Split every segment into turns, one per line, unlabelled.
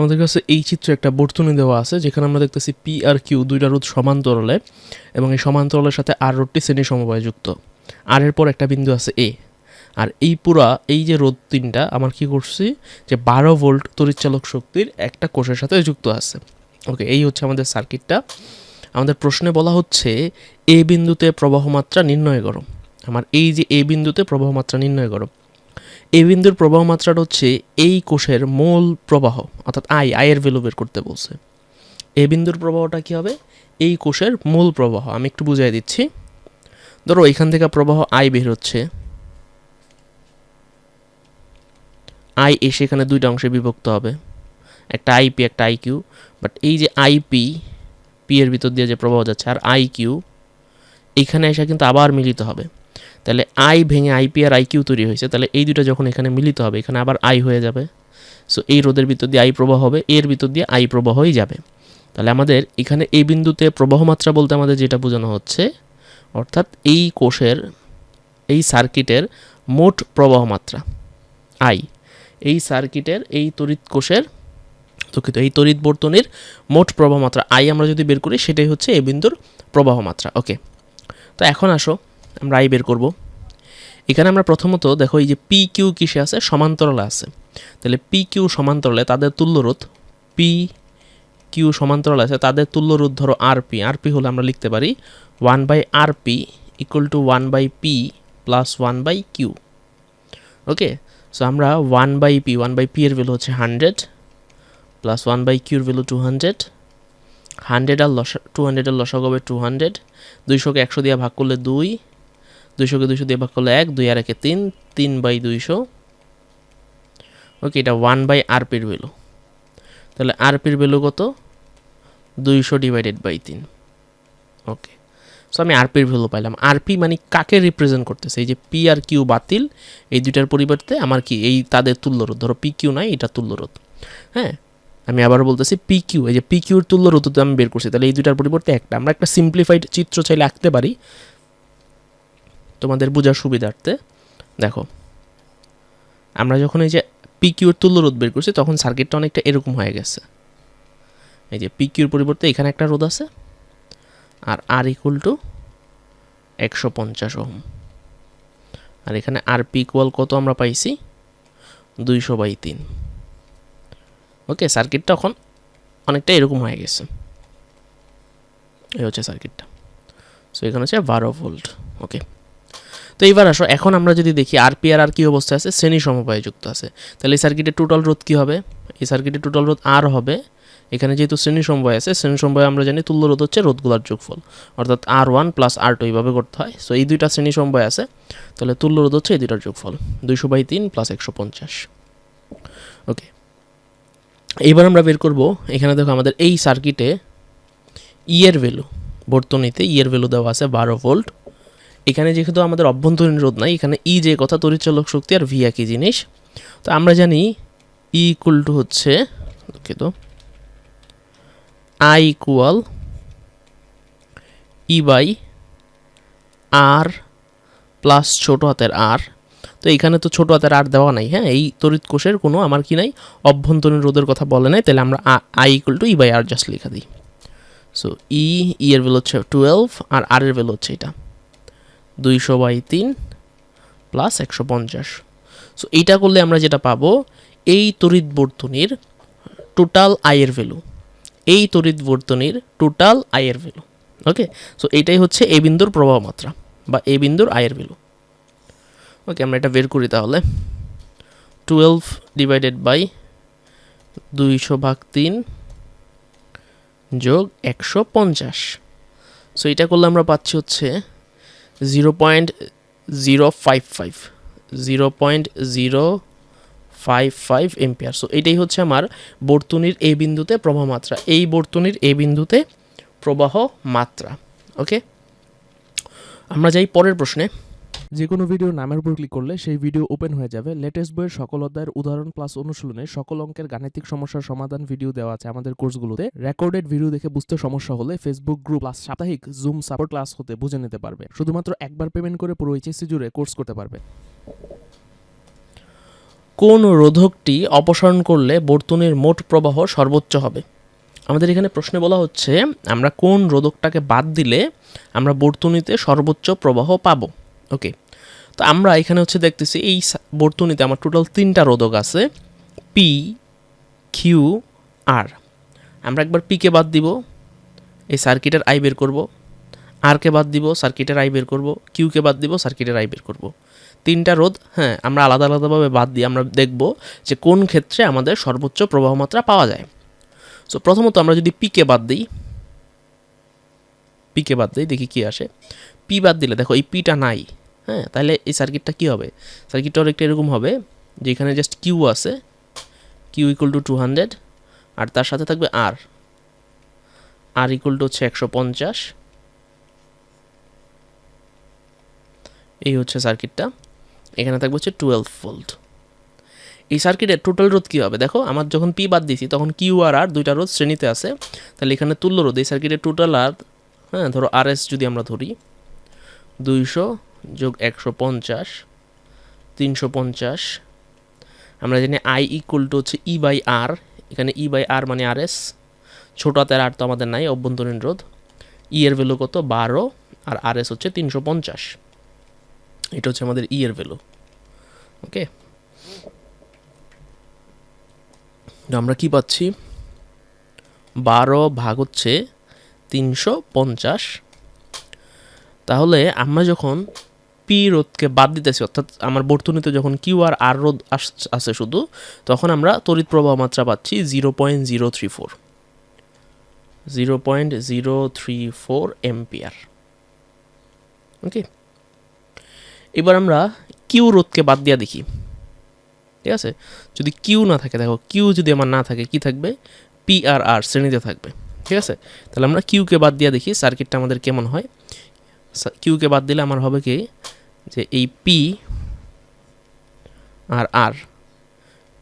আমাদের কাছে এই চিত্রে একটা বর্তনী দেওয়া আছে, যেখানে আমরা দেখতেছি পি আর কিউ দুইটা রোদ সমান্তরালে এবং এই সমান্তরালের সাথে আর রোডটি শ্রেণি সমবায় যুক্ত আর এর পর একটা বিন্দু আছে এ আর এই পুরা, এই যে রোদ তিনটা, আমার কি করছি যে বারো ভোল্ট তড়িৎচালক শক্তির একটা কোষের সাথে যুক্ত আছে। ওকে এই হচ্ছে আমাদের সার্কিটটা। আমাদের প্রশ্নে বলা হচ্ছে এ বিন্দুতে প্রবাহমাত্রা নির্ণয় করো। আমার এই যে এ বিন্দুতে প্রবাহমাত্রা নির্ণয় করো এ বিন্দুর প্রবাহ মাত্রাটা হচ্ছে এই কোষের মূল প্রবাহ, অর্থাৎ আই আয়ের ভ্যালু বের করতে বলছে। এ বিন্দুর প্রবাহটা কি হবে? এই কোষের মূল প্রবাহ। আমি একটু বুঝাই দিচ্ছি। ধরো এখান থেকে প্রবাহ আই বের হচ্ছে। আই এসে এখানে দুইটা অংশে বিভক্ত হবে। একটা আইপি একটা আইকিউ বাট এই যে আইপি পি এর ভিতর দিয়ে যে প্রবাহ যাচ্ছে, আর আইকিউ এখানে এসে কিন্তু আবার মিলিত হবে। তাহলে আই ভেঙে আইপি আর আই কিউ তৈরি হয়েছে, তাহলে এই দুটো যখন এখানে মিলিত হবে, এখানে আবার আই হয়ে যাবে। সো এই রোদের ভিতর দিয়ে আই প্রবাহ হবে, এর ভিতর দিয়ে আই প্রবাহই যাবে। তাহলে আমাদের এখানে এই বিন্দুতে প্রবাহ মাত্রা বলতে আমাদের যেটা বোঝানো হচ্ছে, অর্থাৎ এই কোষের, এই সার্কিটের মোট প্রবাহ মাত্রা আই এই সার্কিটের, এই তড়িৎ কোষের, দুঃখিত, এই তড়িৎ বর্তনীর মোট প্রবাহ মাত্রা আই আমরা যদি বের করি, সেটাই হচ্ছে এই বিন্দুর প্রবাহ মাত্রা ওকে তো এখন আসো। আমরা আই বের করব। এখানে আমরা প্রথমত দেখো এই যে পি কিউ কিসে আছে? সমান্তরালে আছে। তাহলে পি কিউ সমান্তরালে তাদের তুল্যরোধ পি কিউ সমান্তরাল আছে, তাদের তুল্যরোধ ধরো আর পি আর পি হলে আমরা লিখতে পারি one by R P equal to one by P plus one by Q okay so আমরা one by P one by P এর ভ্যালু হচ্ছে হান্ড্রেড প্লাস ওয়ান বাই কিউর ভ্যালু টু হান্ড্রেড হান্ড্রেড আর লসা টু হান্ড্রেডের লসাগ হবে two hundred দুইশোকে একশো দিয়ে ভাগ করলে দুই। দুইশোকে দুইশো দিয়ে ভাগ করলে এক, দুই আর একে তিন তিন বাই দুইশো। ওকে এটা ওয়ান বাই আরপির ভ্যালু তাহলে আরপির ভ্যালু কত? দুইশো ডিভাইডেড বাই তিন। ওকে সো আমি আরপির ভ্যালু পাইলাম। আরপি মানে কাকে রিপ্রেজেন্ট করতেছে? এই যে পি আর কিউ বাতিল, এই দুইটার পরিবর্তে আমার কি এই তাদের তুল্যরোধ? ধরো পি কিউ নয় এটা তুল্যরোধ। হ্যাঁ আমি আবার বলতেছি পি কিউ এই যে পি কিউর তুল্যরোধ তো আমি বের করছি। তাহলে এই দুইটার পরিবর্তে একটা। আমরা একটা সিম্পলিফাইড চিত্র চাইলে আঁকতে পারি। তোমাদের বোঝার সুবিধার্থে, দেখো, আমরা যখন এই যে পি কিউর তুল্যরোধ বের করছি, তখন সার্কিটটা অনেকটা এরকম হয়ে গেছে। এই যে পি কিউর পরিবর্তে এখানে একটা রোধ আছে, আর আর ইকুয়াল টু একশো পঞ্চাশ ওহম। আর এখানে আর পি কত আমরা পাইছি? দুইশো বাই তিন। ওকে সার্কিটটা এখন অনেকটা এরকম হয়ে গেছে। এই হচ্ছে সার্কিটটা সো এখানে হচ্ছে বারো ভোল্ট। ওকে। তো এইবার আসো, এখন আমরা যদি দেখি আর আর কি অবস্থায় আছে, শ্রেণি সমবায়ে যুক্ত আছে। তাহলে এই সার্কিটের টোটাল রোধ কী হবে? এই সার্কিটের টোটাল রোধ আর হবে। এখানে যেহেতু শ্রেণি সমবায় আছে, শ্রেণি সমবায় আমরা জানি তুল্য রোধ হচ্ছে রোধগুলার যোগফল। অর্থাৎ R one plus R two এইভাবে করতে হয়। সো এই দুইটা শ্রেণি সমবায় আছে, তাহলে তুল্য রোধ হচ্ছে এই দুইটার যোগফল। দুইশো বাই তিন প্লাস একশো পঞ্চাশ। ওকে এইবার আমরা বের করব, এখানে দেখো আমাদের এই সার্কিটে ইয়ের ভ্যালু বর্তনীতে ইয়ের ভ্যালু দেওয়া আছে বারো ভোল্ট এখানে যেহেতু আমাদের অভ্যন্তরীণ রোধ নাই, এখানে ই যে কথা, তড়িৎচালক শক্তি আর ভি একই জিনিস, তো আমরা জানি ই ইকুয়াল টু হচ্ছে, দুঃখিত I equal E by R plus ছোটো হাতের আর তো এখানে তো ছোটো হাতের আর দেওয়া নাই হ্যাঁ এই তড়িৎ কোষের কোনো আমার কি নাই, অভ্যন্তরীণ রোধের কথা বলে নাই, তাহলে আমরা I equal to E by R just লিখে দিই। সো ই ই এর ভ্যালু হচ্ছে টুয়েলভ আর আর এর ভ্যালু হচ্ছে এটা। দুইশো বাই তিন প্লাস একশো পঞ্চাশ। সো এইটা করলে আমরা যেটা পাবো, এই তড়িৎ বর্তনীর টোটাল আয়ের ভ্যালু এই তড়িৎ বর্তনীর টোটাল আয়ের ভ্যালু ওকে সো এইটাই হচ্ছে এ বিন্দুর প্রবাহ মাত্রা বা এ বিন্দুর আয়ের ভ্যালু ওকে আমরা এটা বের করি তাহলে। টুয়েলভ ডিভাইডেড বাই দুইশো ভাগ তিন যোগ একশো পঞ্চাশ। সো এটা করলে আমরা পাচ্ছি হচ্ছে zero point zero five five zero point zero five five ampere so এটাই হচ্ছে আমার বর্তনীর এ বিন্দুতে প্রবাহ মাত্রা। এই বর্তনীর এ বিন্দুতে প্রবাহ মাত্রা। ওকে আমরা যাই পরের প্রশ্নে।
যে কোনো ভিডিও নামের উপর ক্লিক করলে সেই ভিডিও ওপেন হয়ে যাবে। লেটেস্ট বইয়ের সকল অধ্যায়ের উদাহরণ প্লাস অনুশীলনে সকল অঙ্কের গাণিতিক সমস্যার সমাধান ভিডিও দেওয়া আছে আমাদের কোর্সগুলোতে। রেকর্ডেড ভিডিও দেখে বুঝতে সমস্যা হলে ফেসবুক গ্রুপ প্লাস সাপ্তাহিক জুম সাপোর্ট ক্লাস হতে বুঝে নিতে পারবে। শুধুমাত্র একবার পেমেন্ট করে পুরো এইচএসসি জুড়ে কোর্স করতে পারবে।
কোন রোধকটি অপসারণ করলে বর্তনীর মোট প্রবাহ সর্বোচ্চ হবে? আমাদের এখানে প্রশ্নে বলা হচ্ছে, আমরা কোন রোধকটাকে বাদ দিলে আমরা বর্তনীতে সর্বোচ্চ প্রবাহ পাবো? ওকে তো আমরা এখানে হচ্ছে দেখতেছি এই বর্তনীতে আমার টোটাল তিনটা রোধক আছে পি কিউ আর আমরা একবার পিকে বাদ দিব, এই সার্কিটের আই বের করব আরকে বাদ দিব সার্কিটের আই বের করব কিউকে বাদ দিব সার্কিটের আই বের করব। তিনটা রোধ হ্যাঁ আমরা আলাদা আলাদাভাবে বাদ দিয়ে আমরা দেখব যে কোন ক্ষেত্রে আমাদের সর্বোচ্চ প্রবাহ মাত্রা পাওয়া যায়। সো প্রথমত আমরা যদি পিকে বাদ দিই পিকে বাদ দিই, দেখি কি আসে। পি বাদ দিলে, দেখো এই পিটা নাই। হ্যাঁ তাহলে এই সার্কিটটা কী হবে? সার্কিটটা অনেকটা এরকম হবে যে এখানে জাস্ট কিউ আছে Q equal to two hundred আর তার সাথে থাকবে আর আর ইকুয়াল টু হচ্ছে একশো পঞ্চাশ। এই হচ্ছে সার্কিটটা এখানে থাকবে হচ্ছে টুয়েলভ ভোল্ট এই সার্কিটের টোটাল রোধ কী হবে? দেখো, আমার যখন পি বাদ দিয়েছি, তখন কিউ আর আর দুইটা রোধ শ্রেণীতে আছে। তাহলে এখানে তুল্য রোধ, এই সার্কিটের টোটাল আর হ্যাঁ ধরো আর এস যদি আমরা ধরি, দুইশো যোগ একশো পঞ্চাশ, তিনশো পঞ্চাশ। আমরা জানি আই ইকুয়াল টু হচ্ছে ই বাই আর এখানে ই বাই আর মানে আর এস ছোটো হাতের আর তো আমাদের নাই, অভ্যন্তরীণ রোধ। ই এর ভ্যালু কত? বারো, আর আর এস হচ্ছে তিনশো পঞ্চাশ। এটা হচ্ছে আমাদের ই এর ভ্যালু ওকে আমরা কি পাচ্ছি? বারো ভাগ হচ্ছে তিনশো পঞ্চাশ। তাহলে আমরা যখন পি রোধকে বাদ দিতেছি, অর্থাৎ আমার বর্তনীতে যখন কিউ আর আর রোধ আস- শুধু, তখন আমরা তড়িৎ প্রবাহ মাত্রা পাচ্ছি zero point zero three four zero point zero three four ampere okay এবার আমরা কিউ রোধকে বাদ দিয়া দেখি। ঠিক আছে? যদি কিউ না থাকে, দেখো কিউ যদি আমার না থাকে, কি থাকবে? পি আর আর শ্রেণীতে থাকবে। ঠিক আছে? তাহলে আমরা কিউকে বাদ দিয়া দেখি সার্কিটটা আমাদের কেমন হয়? কিউকে বাদ দিলে আমার হবে কি? যে এই P R R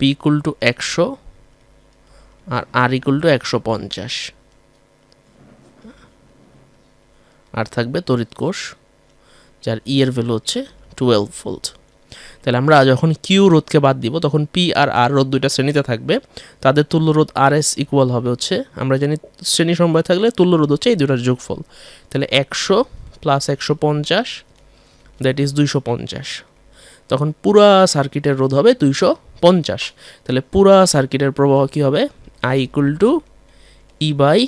P equal to একশো আর আর ইকুয়াল টু একশো পঞ্চাশ। আর থাকবে তড়িৎ কোষ, যার ই এর ভ্যালু হচ্ছে টুয়েলভ ভোল্ট তাহলে আমরা যখন কিউ রোধকে বাদ দিব, তখন পি আর আর রোধ দুইটা শ্রেণীতে থাকবে। তাদের তুল্য রোধ আর এস ইকুয়াল হবে হচ্ছে, আমরা জানি শ্রেণি সমবায় থাকলে তুল্য রোধ হচ্ছে এই দুটার যোগফল। তাহলে একশো প্লাস একশো পঞ্চাশ দ্যাট ইজ দুইশো পঞ্চাশ। তখন পুরা সার্কিটের রোধ হবে দুইশো পঞ্চাশ। তাহলে পুরা সার্কিটের প্রবাহ কী হবে? I equal to E by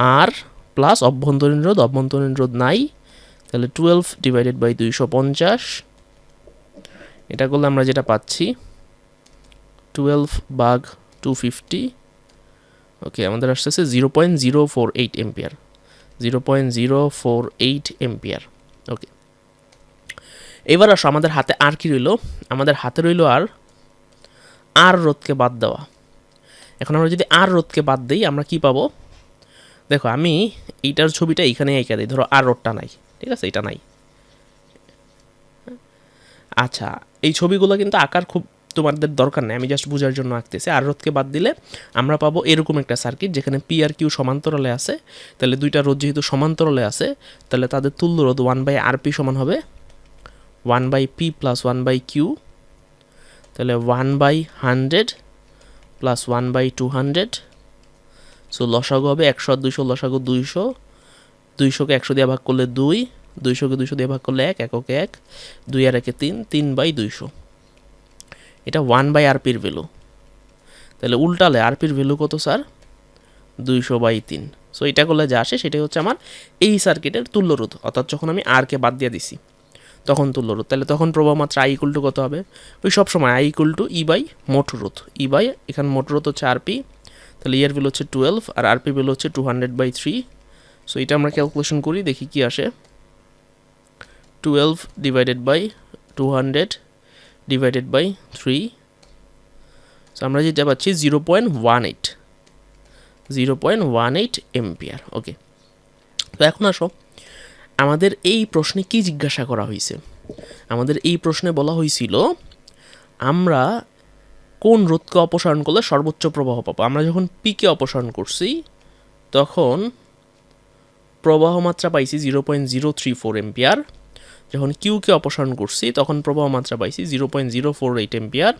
R plus অভ্যন্তরীণ রোধ। অভ্যন্তরীণ রোধ নাই। তাহলে টুয়েলভ ডিভাইডেড বাই দুইশো পঞ্চাশ। এটা করলে আমরা যেটা পাচ্ছি টুয়েলভ বাঘ টু ফিফটি ওকে আমাদের আসতেছে zero point zero four eight ampere zero point zero four eight ampere okay এবার আসো, আমাদের হাতে আর কি রইল? আমাদের হাতে রইল আর আর রোধকে বাদ দেওয়া। এখন আমরা যদি আর রোধকে বাদ দিই, আমরা কি পাবো? দেখো, আমি এইটার ছবিটা এইখানে এঁকে দিই। ধরো, আর রোডটা নাই। ঠিক আছে, এটা নাই। আচ্ছা এই ছবিগুলো কিন্তু আঁকার খুব তোমাদের দরকার নেই। আমি জাস্ট বোঝার জন্য আঁকতেছি। আর রোধকে বাদ দিলে আমরা পাবো এরকম একটা সার্কিট যেখানে পি আর কিউ সমান্তরালে আছে। তাহলে দুইটা রোধ যেহেতু সমান্তরালে আছে, তাহলে তাদের তুল্য রোধ ওয়ান বাই আর পি সমান হবে। One by P plus one by Q তাহলে one by hundred plus one by two hundred so লসাগু হবে একশো আর দুইশো, লসাগু দুইশো। দুইশোকে একশো দিয়ে ভাগ করলে দুই, দুইশোকে দুইশো দিয়ে ভাগ করলে এক, এককে এক। দুই আর একে তিন তিন বাই দুইশো। এটা ওয়ান বাই আরপির ভ্যালু তাহলে উল্টালে আরপির ভ্যালু কত স্যার দুইশো বাই তিন। সো এটা করলে যা আসে সেটাই হচ্ছে আমার এই সার্কিটের তুল্যরোধ। অর্থাৎ যখন আমি আরকে বাদ দিয়ে দিছি। তখন তুল্যরোধ তাহলে তখন প্রবাহ মাত্রা আই ইকুল টু কত হবে? ওই সব সময় I equal to E by মোট রোধ। ই বাই এখানে মোট রোধ হচ্ছে আরপি তাহলে ইয়ার বিল হচ্ছে টুয়েলভ আর আরপি বিল হচ্ছে two hundred by three so এটা আমরা ক্যালকুলেশন করি, দেখি কি আসে। Twelve divided by two hundred divided by three so আমরা যেটা পাচ্ছি zero point one eight zero point one eight ampere okay তো এখন আসো। আমাদের এই প্রশ্নে কি জিজ্ঞাসা করা হয়েছে? আমাদের এই প্রশ্নে বলা হয়েছিল, আমরা কোন রোধকে অপসারণ করলে সর্বোচ্চ প্রবাহ পাবো? আমরা যখন পিকে অপসারণ করছি, তখন প্রবাহ মাত্রা পাইছি zero point zero three four ampere যখন কিউকে অপসারণ করছি, তখন প্রবাহ মাত্রা পাইছি zero point zero four eight ampere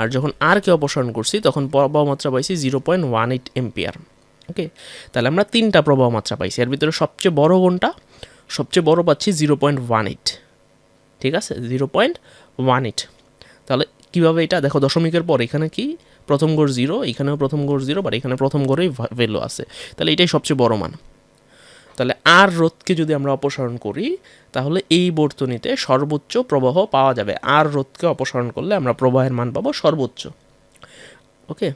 আর যখন আরকে অপসারণ করছি, তখন প্রবাহ মাত্রা পাইছি zero point one eight ampere okay তাহলে আমরা তিনটা প্রবাহ মাত্রা পাইছি। এর ভিতরে সবচেয়ে বড় কোনটা? সবচেয়ে বড় পাচ্ছি জিরো পয়েন্ট ওয়ান এইট। ঠিক আছে? Zero point one eight. তাহলে কীভাবে এটা? দেখো, দশমিকের পর এখানে কি? প্রথম গড় জিরো, এখানেও প্রথম গড় জিরো বাট এখানে প্রথম গড়েই ভ্যালু আছে। তাহলে এটাই সবচেয়ে বড় মান। তাহলে আর রোধকে যদি আমরা অপসারণ করি, তাহলে এই বর্তনীতে সর্বোচ্চ প্রবাহ পাওয়া যাবে। আর রোধকে অপসারণ করলে আমরা প্রবাহের মান পাবো সর্বোচ্চ। ওকে